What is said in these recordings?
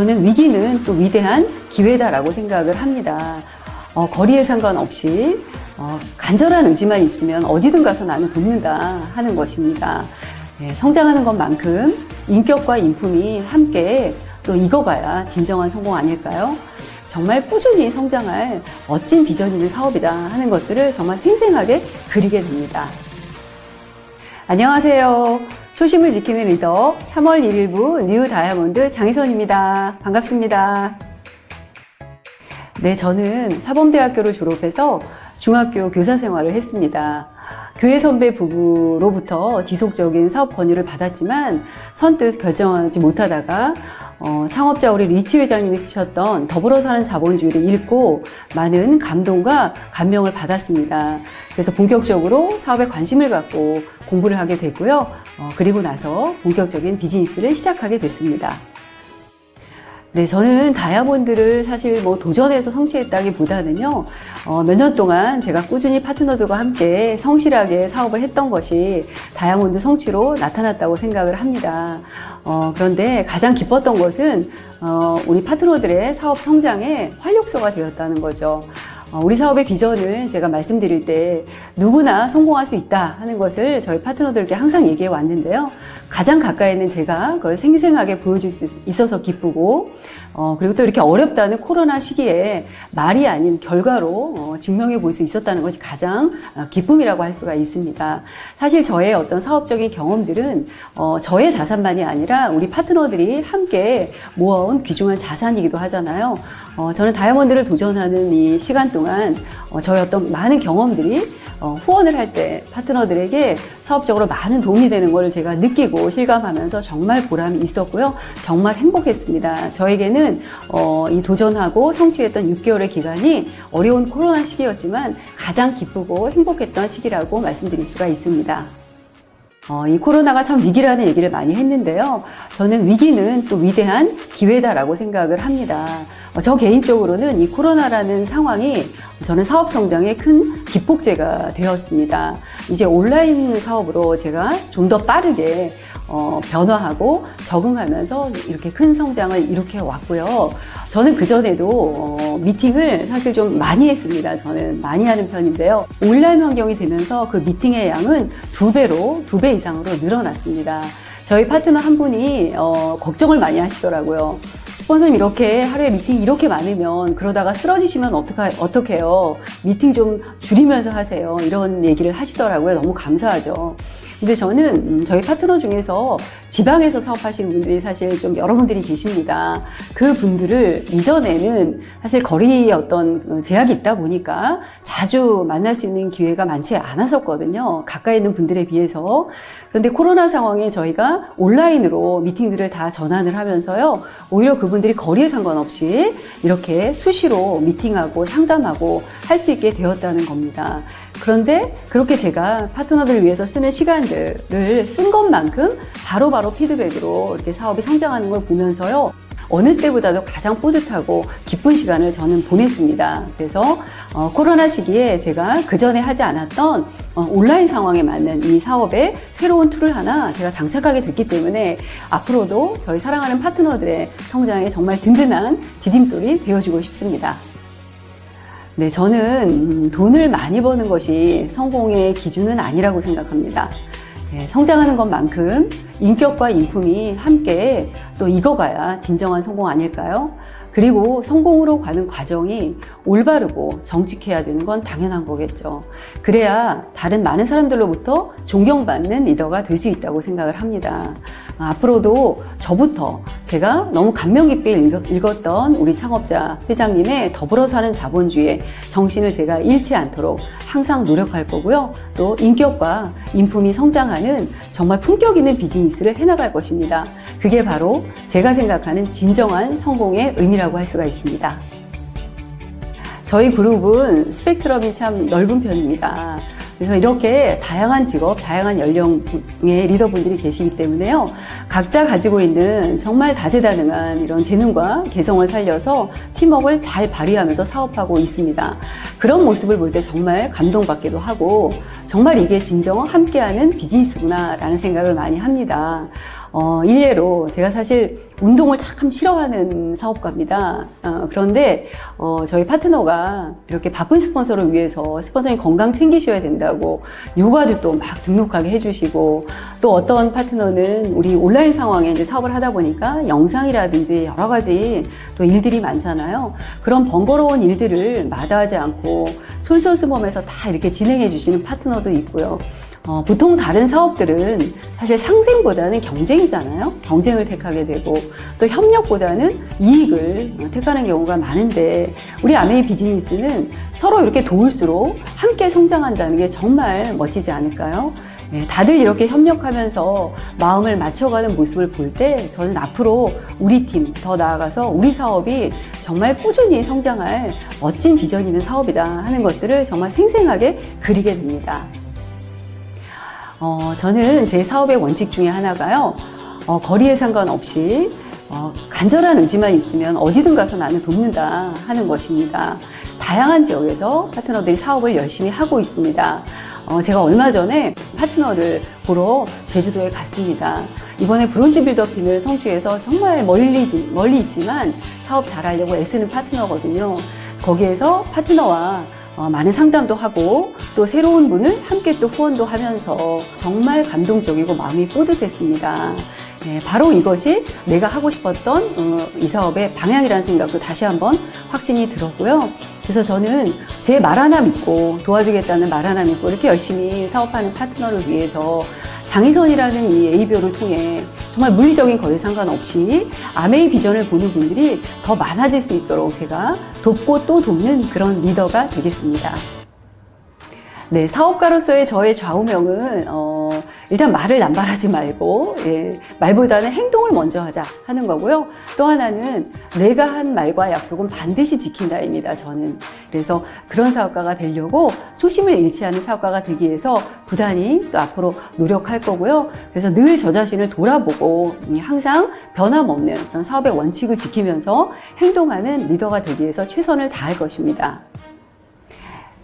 저는 위기는 또 위대한 기회다라고 생각을 합니다. 어, 거리에 상관없이 어, 간절한 의지만 있으면 어디든 가서 나는 돕는다 하는 것입니다. 예, 성장하는 것만큼 인격과 인품이 함께 또 익어가야 진정한 성공 아닐까요? 정말 꾸준히 성장할 멋진 비전 있는 사업이다 하는 것들을 정말 생생하게 그리게 됩니다. 안녕하세요. 초심을 지키는 리더 3월 1일부 뉴 다이아몬드 장희선입니다. 반갑습니다. 네, 저는 사범대학교를 졸업해서 중학교 교사 생활을 했습니다. 교회 선배 부부로부터 지속적인 사업 권유를 받았지만 선뜻 결정하지 못하다가 어, 창업자 우리 리치 회장님이 쓰셨던 더불어 사는 자본주의를 읽고 많은 감동과 감명을 받았습니다. 그래서 본격적으로 사업에 관심을 갖고 공부를 하게 됐고요. 어, 그리고 나서 본격적인 비즈니스를 시작하게 됐습니다. 네, 저는 다이아몬드를 사실 뭐 도전해서 성취했다기 보다는요, 어, 몇 년 동안 제가 꾸준히 파트너들과 함께 성실하게 사업을 했던 것이 다이아몬드 성취로 나타났다고 생각을 합니다. 어, 그런데 가장 기뻤던 것은, 어, 우리 파트너들의 사업 성장에 활력소가 되었다는 거죠. 어, 우리 사업의 비전을 제가 말씀드릴 때 누구나 성공할 수 있다 하는 것을 저희 파트너들께 항상 얘기해 왔는데요. 가장 가까이 있는 제가 그걸 생생하게 보여줄 수 있어서 기쁘고, 어, 그리고 또 이렇게 어렵다는 코로나 시기에 말이 아닌 결과로 어, 증명해 볼 수 있었다는 것이 가장 어, 기쁨이라고 할 수가 있습니다. 사실 저의 어떤 사업적인 경험들은 어, 저의 자산만이 아니라 우리 파트너들이 함께 모아온 귀중한 자산이기도 하잖아요. 어, 저는 다이아몬드를 도전하는 이 시간 동안 어, 저의 어떤 많은 경험들이 어, 후원을 할 때 파트너들에게 사업적으로 많은 도움이 되는 것을 제가 느끼고 실감하면서 정말 보람이 있었고요. 정말 행복했습니다. 저에게는 어, 이 도전하고 성취했던 6개월의 기간이 어려운 코로나 시기였지만 가장 기쁘고 행복했던 시기라고 말씀드릴 수가 있습니다. 어, 이 코로나가 참 위기라는 얘기를 많이 했는데요. 저는 위기는 또 위대한 기회다라고 생각을 합니다. 어, 저 개인적으로는 이 코로나라는 상황이 저는 사업 성장에 큰 기폭제가 되었습니다. 이제 온라인 사업으로 제가 좀 더 빠르게 어, 변화하고 적응하면서 이렇게 큰 성장을 이렇게 왔고요. 저는 그전에도 어, 미팅을 사실 좀 많이 했습니다. 저는 많이 하는 편인데요. 온라인 환경이 되면서 그 미팅의 양은 두 배로, 두 배 이상으로 늘어났습니다. 저희 파트너 한 분이 어, 걱정을 많이 하시더라고요. 스폰서님 이렇게 하루에 미팅이 이렇게 많으면 그러다가 쓰러지시면 어떡하, 어떡해요. 미팅 좀 줄이면서 하세요. 이런 얘기를 하시더라고요. 너무 감사하죠. 근데 저는 음, 저희 파트너 중에서 지방에서 사업하시는 분들이 사실 좀 여러분들이 계십니다. 그 분들을 이전에는 사실 거리에 어떤 제약이 있다 보니까 자주 만날 수 있는 기회가 많지 않았었거든요. 가까이 있는 분들에 비해서. 그런데 코로나 상황에 저희가 온라인으로 미팅들을 다 전환을 하면서요. 오히려 그분들이 거리에 상관없이 이렇게 수시로 미팅하고 상담하고 할 수 있게 되었다는 겁니다. 그런데 그렇게 제가 파트너들을 위해서 쓰는 시간 들을 쓴 것만큼 바로 바로 피드백으로 이렇게 사업이 성장하는 걸 보면서요. 어느 때보다도 가장 뿌듯하고 기쁜 시간을 저는 보냈습니다. 그래서 어, 코로나 시기에 제가 그 전에 하지 않았던 어, 온라인 상황에 맞는 이 사업에 새로운 툴을 하나 제가 장착하게 됐기 때문에 앞으로도 저희 사랑하는 파트너들의 성장에 정말 든든한 디딤돌이 되어주고 싶습니다. 네, 저는 음, 돈을 많이 버는 것이 성공의 기준은 아니라고 생각합니다. 네, 성장하는 것만큼 인격과 인품이 함께 또 익어가야 진정한 성공 아닐까요? 그리고 성공으로 가는 과정이 올바르고 정직해야 되는 건 당연한 거겠죠. 그래야 다른 많은 사람들로부터 존경받는 리더가 될 수 있다고 생각을 합니다. 아, 앞으로도 저부터 제가 너무 감명 깊게 읽- 읽었던 우리 창업자 회장님의 더불어 사는 자본주의의 정신을 제가 잃지 않도록 항상 노력할 거고요. 또 인격과 인품이 성장하는 정말 품격 있는 비즈니스를 해나갈 것입니다. 그게 바로 제가 생각하는 진정한 성공의 의미라고 할 수가 있습니다. 저희 그룹은 스펙트럼이 참 넓은 편입니다. 그래서 이렇게 다양한 직업, 다양한 연령의 리더분들이 계시기 때문에요. 각자 가지고 있는 정말 다재다능한 이런 재능과 개성을 살려서 팀워크를 잘 발휘하면서 사업하고 있습니다. 그런 모습을 볼 때 정말 감동받기도 하고 정말 이게 진정 함께하는 비즈니스구나라는 생각을 많이 합니다. 어, 일례로 제가 사실 운동을 참 싫어하는 사업가입니다. 어, 그런데 어, 저희 파트너가 이렇게 바쁜 스폰서를 위해서 스폰서님 건강 챙기셔야 된다고 요가도 또 막 등록하게 해주시고 또 어떤 파트너는 우리 온라인 상황에 이제 사업을 하다 보니까 영상이라든지 여러 가지 또 일들이 많잖아요. 그런 번거로운 일들을 마다하지 않고 솔선수범해서 다 이렇게 진행해 주시는 파트너 도 있고요. 어, 보통 다른 사업들은 사실 상생보다는 경쟁이잖아요. 경쟁을 택하게 되고 또 협력보다는 이익을 어, 택하는 경우가 많은데 우리 아메이 비즈니스는 서로 이렇게 도울수록 함께 성장한다는 게 정말 멋지지 않을까요? 예, 다들 이렇게 협력하면서 마음을 맞춰가는 모습을 볼 때 저는 앞으로 우리 팀 더 나아가서 우리 사업이 정말 꾸준히 성장할 멋진 비전 있는 사업이다 하는 것들을 정말 생생하게 그리게 됩니다. 어, 저는 제 사업의 원칙 중에 하나가요. 어, 거리에 상관없이 어, 간절한 의지만 있으면 어디든 가서 나는 돕는다 하는 것입니다. 다양한 지역에서 파트너들이 사업을 열심히 하고 있습니다. 어, 제가 얼마 전에 파트너를 보러 제주도에 갔습니다. 이번에 브론즈 빌더핀을 성취해서 정말 멀리, 멀리 있지만 사업 잘하려고 애쓰는 파트너거든요. 거기에서 파트너와 어, 많은 상담도 하고 또 새로운 분을 함께 또 후원도 하면서 정말 감동적이고 마음이 뿌듯했습니다. 네, 바로 이것이 내가 하고 싶었던 어, 이 사업의 방향이라는 생각도 다시 한번 확신이 들었고요. 그래서 저는 제 말 하나 믿고 도와주겠다는 말 하나 믿고 이렇게 열심히 사업하는 파트너를 위해서 장희선이라는 이 ABO를 통해 정말 물리적인 거에 상관없이 아메이 비전을 보는 분들이 더 많아질 수 있도록 제가 돕고 또 돕는 그런 리더가 되겠습니다. 네, 사업가로서의 저의 좌우명은 어, 일단 말을 남발하지 말고 예, 말보다는 행동을 먼저 하자 하는 거고요. 또 하나는 내가 한 말과 약속은 반드시 지킨다입니다. 저는 그래서 그런 사업가가 되려고 초심을 잃지 않은 사업가가 되기 위해서 부단히 또 앞으로 노력할 거고요. 그래서 늘 저 자신을 돌아보고 음, 항상 변함없는 그런 사업의 원칙을 지키면서 행동하는 리더가 되기 위해서 최선을 다할 것입니다.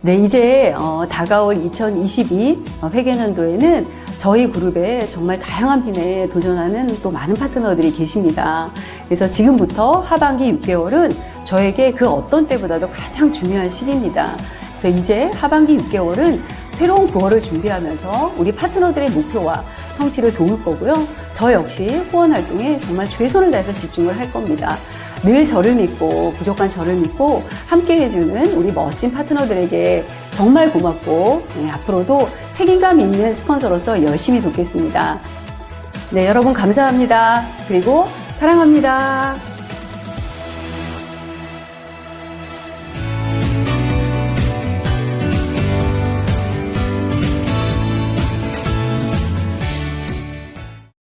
네, 이제 어, 다가올 2022 회계년도에는 저희 그룹에 정말 다양한 빈에 도전하는 또 많은 파트너들이 계십니다. 그래서 지금부터 하반기 6개월은 저에게 그 어떤 때보다도 가장 중요한 시기입니다. 그래서 이제 하반기 6개월은 새로운 9월을 준비하면서 우리 파트너들의 목표와 성취를 도울 거고요. 저 역시 후원 활동에 정말 최선을 다해서 집중을 할 겁니다. 늘 저를 믿고 부족한 저를 믿고 함께 해주는 우리 멋진 파트너들에게 정말 고맙고 네, 앞으로도 책임감 있는 스폰서로서 열심히 돕겠습니다. 네, 여러분 감사합니다. 그리고 사랑합니다.